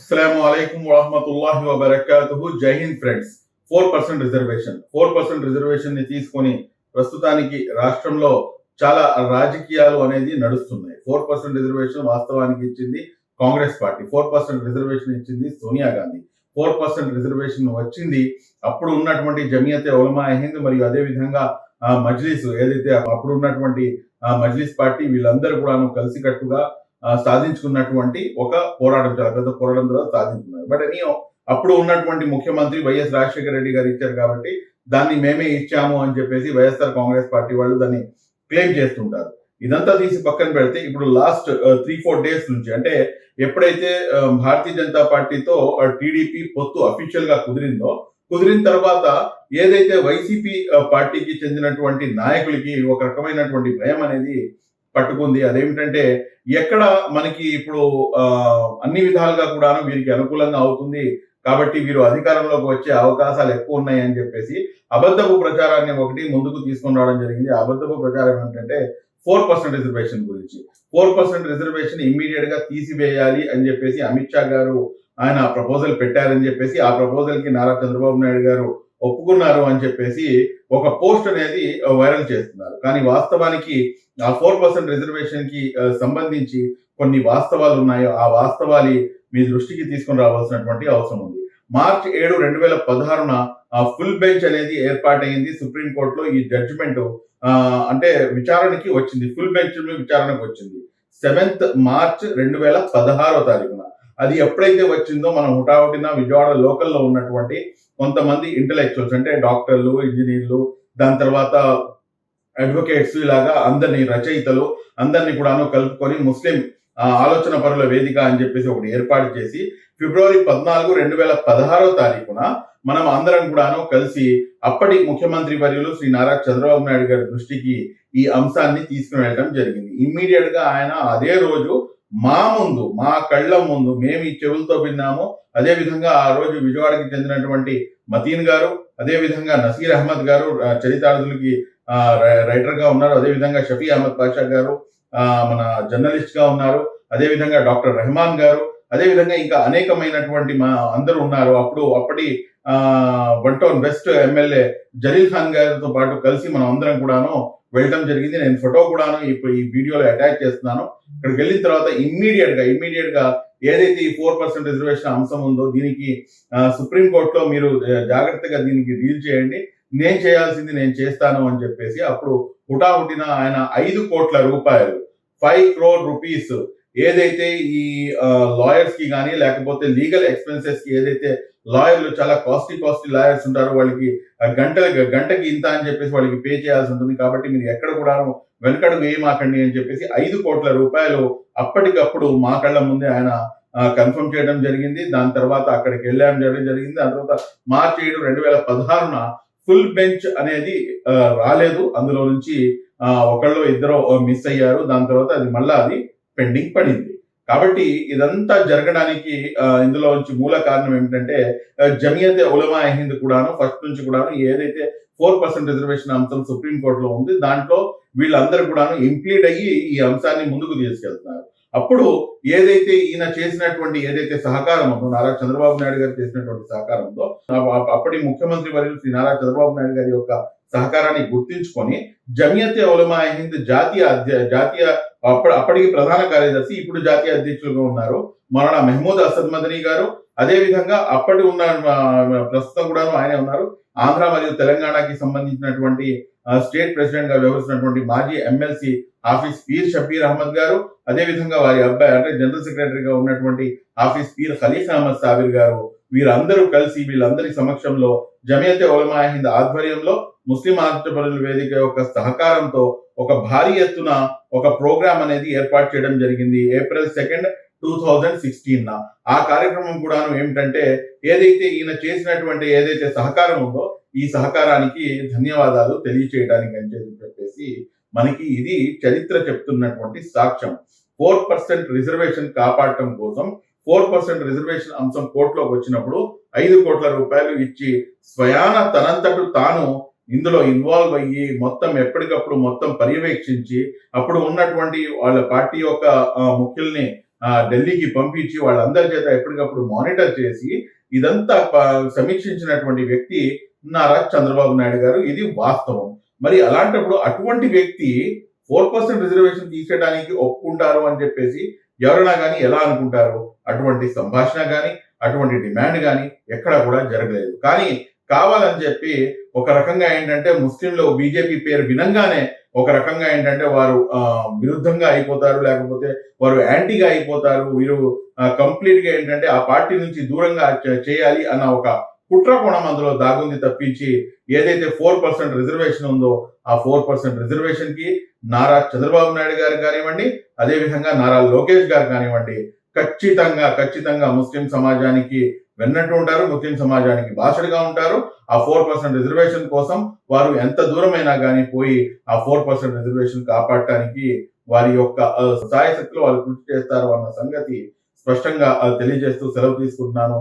అస్సలం అయికం వరహమతుల్లాహి వబర్కాతుహు జై Hind friends four percent reservation four percent రిజర్వేషన్ని తీసుకొని ప్రస్తుతానికి రాష్ట్రంలో చాలా రాజకీయాలు అనేది నడుస్తున్నాయి. ఫోర్ పర్సెంట్ రిజర్వేషన్ వాస్తవానికి ఇచ్చింది Congress party. Four percent reservation ఇచ్చింది Sonia Gandhi. Four percent reservation వచ్చింది అప్పుడు ఉన్నటువంటి జమియతే ఉలమా హింద్ మరియు అదే విధంగా ఏదైతే అప్పుడు ఉన్నటువంటి మజ్లీస్ పార్టీ వీళ్ళందరూ కూడా కలిసికట్టుగా సాధించుకున్నటువంటి ఒక పోరాటం చాలా పెద్ద పోరాటం ద్వారా సాధించుకున్నారు. బట్ అని అప్పుడు ఉన్నటువంటి ముఖ్యమంత్రి వైఎస్ రాజశేఖర రెడ్డి గారు ఇచ్చారు కాబట్టి దాన్ని మేమే ఇచ్చాము అని చెప్పేసి వైఎస్ఆర్ కాంగ్రెస్ పార్టీ వాళ్ళు దాన్ని క్లెయిమ్ చేస్తుంటారు. ఇదంతా తీసి పక్కన పెడితే ఇప్పుడు లాస్ట్ త్రీ ఫోర్ డేస్ నుంచి అంటే ఎప్పుడైతే భారతీయ జనతా పార్టీతో టీడీపీ పొత్తు అఫీషియల్గా కుదిరిందో కుదిరిన తర్వాత ఏదైతే వైసీపీ పార్టీకి చెందినటువంటి నాయకులకి ఒక రకమైనటువంటి భయం అనేది పట్టుకుంది. అదేమిటంటే ఎక్కడ మనకి ఇప్పుడు అన్ని విధాలుగా కూడాను వీరికి అనుకూలంగా అవుతుంది. కాబట్టి వీరు అధికారంలోకి వచ్చే అవకాశాలు ఎక్కువ ఉన్నాయని చెప్పేసి అబద్ధపు ప్రచారాన్ని ఒకటి ముందుకు తీసుకుని రావడం జరిగింది. అబద్ధపు ప్రచారం ఏంటంటే ఫోర్ పర్సెంట్ రిజర్వేషన్ గురించి. ఫోర్ పర్సెంట్ రిజర్వేషన్ ఇమ్మీడియట్గా తీసివేయాలి అని చెప్పేసి అమిత్ షా గారు ఆయన ప్రపోజల్ పెట్టారని చెప్పేసి ఆ ప్రపోజల్కి నారా చంద్రబాబు నాయుడు గారు ఒప్పుకున్నారు అని చెప్పేసి ఒక పోస్ట్ అనేది వైరల్ చేస్తున్నారు. కానీ వాస్తవానికి ఆ ఫోర్ పర్సెంట్ రిజర్వేషన్కి సంబంధించి కొన్ని వాస్తవాలు ఉన్నాయో ఆ వాస్తవాలు మీ దృష్టికి తీసుకుని రావాల్సినటువంటి అవసరం ఉంది. మార్చ్ ఏడు రెండు వేల పదహారున ఫుల్ బెంచ్ అనేది ఏర్పాటైంది సుప్రీం కోర్టులో ఈ జడ్జిమెంట్ అంటే విచారణకి వచ్చింది. ఫుల్ బెంచ్ విచారణకు వచ్చింది. సెవెంత్ మార్చ్ రెండు వేల పదహారో తారీఖున. అది ఎప్పుడైతే వచ్చిందో మనం హుటాహుటిన విజయవాడ లోకల్లో ఉన్నటువంటి కొంతమంది ఇంటలెక్చువల్స్ అంటే డాక్టర్లు ఇంజనీర్లు దాని తర్వాత అడ్వకేట్స్ ఇలాగా అందరినీ రచయితలు అందరినీ కూడాను కలుపుకొని ముస్లిం ఆ, ఆలోచన పరుల వేదిక అని చెప్పేసి ఒకటి ఏర్పాటు చేసి ఫిబ్రవరి పద్నాలుగు రెండు వేల పదహారో తారీఖున మనం అందరం కూడాను కలిసి అప్పటి ముఖ్యమంత్రి వర్యులు శ్రీ నారా చంద్రబాబు నాయుడు గారి దృష్టికి ఈ అంశాన్ని తీసుకుని వెళ్ళడం జరిగింది. ఇమ్మీడియట్గా ఆయన అదే రోజు మా ముందు మా కళ్ళ ముందు మేము ఈ చెవులతో విన్నాము. అదే విధంగా ఆ రోజు విజయవాడకి చెందినటువంటి మతీన్ గారు అదే విధంగా నసీర్ అహ్మద్ గారు చరితార్థులకి ఆ, రై- రైటర్గా ఉన్నారు. అదే విధంగా షఫీ అహ్మద్ పాషా గారు ఆ, మన జర్నలిస్ట్గా ఉన్నారు. అదే విధంగా డాక్టర్ రెహమాన్ గారు అదే విధంగా ఇంకా అనేకమైనటువంటి మా అందరూ ఉన్నారు. అప్పుడు అప్పటి one town west MLA Jalil Khan గారితో పాటు కలిసి మనం అందరం కూడాను వెళ్ళటం జరిగింది. నేను ఫోటో కూడాను ఇప్పుడు ఈ వీడియోలో అటాచ్ చేస్తున్నాను. ఇక్కడికి వెళ్ళిన తర్వాత ఇమ్మీడియట్గా ఇమ్మీడియట్గా ఏదైతే ఈ ఫోర్ పర్సెంట్ రిజర్వేషన్ అంశం ఉందో దీనికి సుప్రీం కోర్టులో మీరు జాగ్రత్తగా దీనికి డీల్ చేయండి. నేను చేయాల్సింది నేను చేస్తాను అని చెప్పేసి అప్పుడు హుటాహుటిన ఆయన ఐదు కోట్ల రూపాయలు ఫైవ్ క్రోర్ రూపీస్ ఏదైతే ఈ లాయర్స్కి కానీ లేకపోతే లీగల్ ఎక్స్పెన్సెస్కి ఏదైతే లాయర్లు చాలా కాస్ట్లీ కాస్ట్లీ లాయర్స్ ఉంటారో వాళ్ళకి గంట గంటల గంటకి ఇంత అని చెప్పేసి వాళ్ళకి పే చేయాల్సి ఉంటుంది. కాబట్టి మీరు ఎక్కడ కూడా వెనకడు వేయమాకండి అని చెప్పేసి ఐదు కోట్ల రూపాయలు అప్పటికప్పుడు మా కళ్ళ ముందే ఆయన కన్ఫర్మ్ చేయడం జరిగింది. దాని తర్వాత అక్కడికి వెళ్ళాం చేయడం జరిగింది. దాని తర్వాత మార్చి ఏడు రెండు వేల పదహారున ఫుల్ బెంచ్ అనేది రాలేదు. అందులో నుంచి ఒకళ్ళు ఇద్దరు మిస్ అయ్యారు. దాని తర్వాత అది మళ్ళా అది పెండింగ్ పడింది. కాబట్టి ఇదంతా జరగడానికి ఇందులో నుంచి మూల కారణం ఏమిటంటే జమియత్ ఉలమా హింద్ కూడాను ఫస్ట్ నుంచి కూడాను ఏదైతే ఫోర్ పర్సెంట్ రిజర్వేషన్ అంశం సుప్రీం కోర్టులో ఉంది దాంట్లో వీళ్ళందరూ కూడాను ఇంప్లీడ్ అయ్యి ఈ అంశాన్ని ముందుకు తీసుకెళ్తున్నారు. అప్పుడు ఏదైతే ఈయన చేసినటువంటి ఏదైతే సహకారం ఉందో నారా చంద్రబాబు నాయుడు గారు చేసినటువంటి సహకారం ఉందో అప్పటి ముఖ్యమంత్రి వర్యులు శ్రీ నారా చంద్రబాబు నాయుడు గారి యొక్క సహకారాన్ని గుర్తించుకొని జమియతే ఉలమా హింద్ జాతీయ అధ్య- జాతీయ అప్పటి అప్పటికి ప్రధాన కార్యదర్శి ఇప్పుడు జాతీయ అధ్యక్షులుగా ఉన్నారు. మౌలానా మెహమూద్ అసద్ మదనీ గారు. అదే విధంగా అప్పటి ఉన్న ప్రస్తుతం కూడా ఆయనే ఉన్నారు. ఆంధ్ర మరియు తెలంగాణకి సంబంధించినటువంటి స్టేట్ ప్రెసిడెంట్గా వ్యవహరిస్తున్నటువంటి మాజీ ఎమ్మెల్సీ ఆఫీస్ పీర్ షబీర్ అహ్మద్ గారు. అదే విధంగా వారి అబ్బాయి అంటే జనరల్ సెక్రటరీగా ఉన్నటువంటి ఆఫీస్ పీర్ ఖలీఫ్ అహ్మద్ సాబిర్ గారు. వీరందరూ కలిసి వీళ్ళందరి సమక్షంలో జమియతే ఒలమా హింద్ ఆధ్వర్యంలో ముస్లిం ఆంధ్రప్రదేశ్ వేదిక యొక్క సహకారంతో ఒక భారీ ఎత్తున ఒక ప్రోగ్రామ్ అనేది ఏర్పాటు చేయడం జరిగింది. April second two thousand sixteen ఆ కార్యక్రమం కూడాను ఏమిటంటే ఏదైతే ఈయన చేసినటువంటి ఏదైతే సహకారం ఉందో ఈ సహకారానికి ధన్యవాదాలు తెలియచేయడానికి అని చెప్పేసి మనకి ఇది చరిత్ర చెప్తున్నటువంటి సాక్ష్యం. ఫోర్ పర్సెంట్ రిజర్వేషన్ కాపాడటం కోసం ఫోర్ పర్సెంట్ రిజర్వేషన్ అంశం కోర్టులోకి వచ్చినప్పుడు ఐదు కోట్ల రూపాయలు ఇచ్చి స్వయాన తనంతటు తాను ఇందులో ఇన్వాల్వ్ అయ్యి మొత్తం ఎప్పటికప్పుడు మొత్తం పర్యవేక్షించి అప్పుడు ఉన్నటువంటి వాళ్ళ పార్టీ యొక్క ముఖ్యుల్ని ఢిల్లీకి పంపించి వాళ్ళందరి చేత ఎప్పటికప్పుడు మానిటర్ చేసి ఇదంతా సమీక్షించినటువంటి వ్యక్తి నారా చంద్రబాబు నాయుడు గారు. ఇది వాస్తవం. మరి అలాంటప్పుడు అటువంటి వ్యక్తి ఫోర్ పర్సెంట్ రిజర్వేషన్ తీసేయడానికి ఒప్పుకుంటారు అని చెప్పేసి ఎవరైనా కానీ ఎలా అనుకుంటారు? అటువంటి సంభాషణ కానీ అటువంటి డిమాండ్ కానీ ఎక్కడా కూడా జరగలేదు. కానీ కావాలని చెప్పి ఒక రకంగా ఏంటంటే ముస్లింలు బీజేపీ పేరు వినంగానే ఒక రకంగా ఏంటంటే వారు విరుద్ధంగా అయిపోతారు లేకపోతే వారు యాంటీగా అయిపోతారు. వీరు కంప్లీట్గా ఏంటంటే ఆ పార్టీ నుంచి దూరంగా చేయాలి అన్న ఒక కుట్ర కోణం అందులో దాగుంది తప్పించి ఏదైతే ఫోర్ పర్సెంట్ రిజర్వేషన్ ఉందో ఆ ఫోర్ పర్సెంట్ రిజర్వేషన్కి నారా చంద్రబాబు నాయుడు గారు కానివ్వండి అదే విధంగా నారా లోకేష్ గారు కానివ్వండి ఖచ్చితంగా ఖచ్చితంగా ముస్లిం సమాజానికి వెన్నట్టు ఉంటారు ముస్లిం సమాజానికి బాసడిగా ఉంటారు. ఆ ఫోర్ పర్సెంట్ రిజర్వేషన్ కోసం వారు ఎంత దూరమైనా కానీ పోయి ఆ ఫోర్ పర్సెంట్ రిజర్వేషన్ కాపాడటానికి వారి యొక్క ఆ, సాయశక్తులు వారు కృషి చేస్తారు అన్న సంగతి స్పష్టంగా తెలియజేస్తూ సెలవు తీసుకుంటున్నాను.